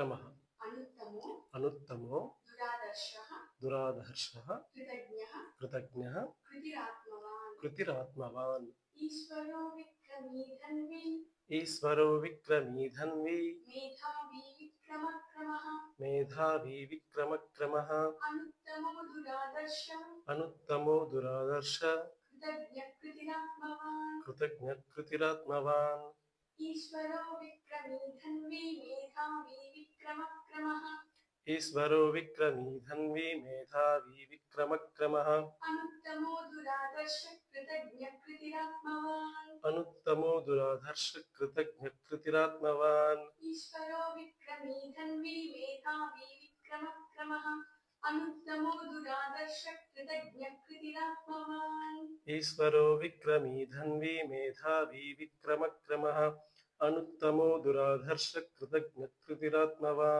క్రమः? అనుత్తమో? దురాదర్శः? కృతజ్ఞः? కృతిరాత్మవాన్. ఈశ్వరో విక్రమీ ధన్వీ మేధావి విక్రమ క్రమः మేధావి విక్రమక్రమः. అనుత్తమో దురాదర్శ. కృతజ్ఞ కృతిరాత్మవాన్. ఈశ్వరో విక్రమీ ధన్వీ మేధావి విక్రమ క్రమः ఈశ్వరో విక్రమీ ధన్వి మేధావి విక్రమక్రమः అనుత్తమో దురాదర్శ కృతజ్ఞ కృతిరాత్మవాన్ అనుత్తమో దురాధర్ష కృతజ్ఞ కృతిరాత్మవాన్ ఈశ్వరో విక్రమీ ధన్వీ మేధావి విక్రమ ईश्वरो विक्रमी धन्वी मेधावी विक्रमक्रमः अनुत्तमो दुराधर्षकृतज्ञकृतिरात्मवान्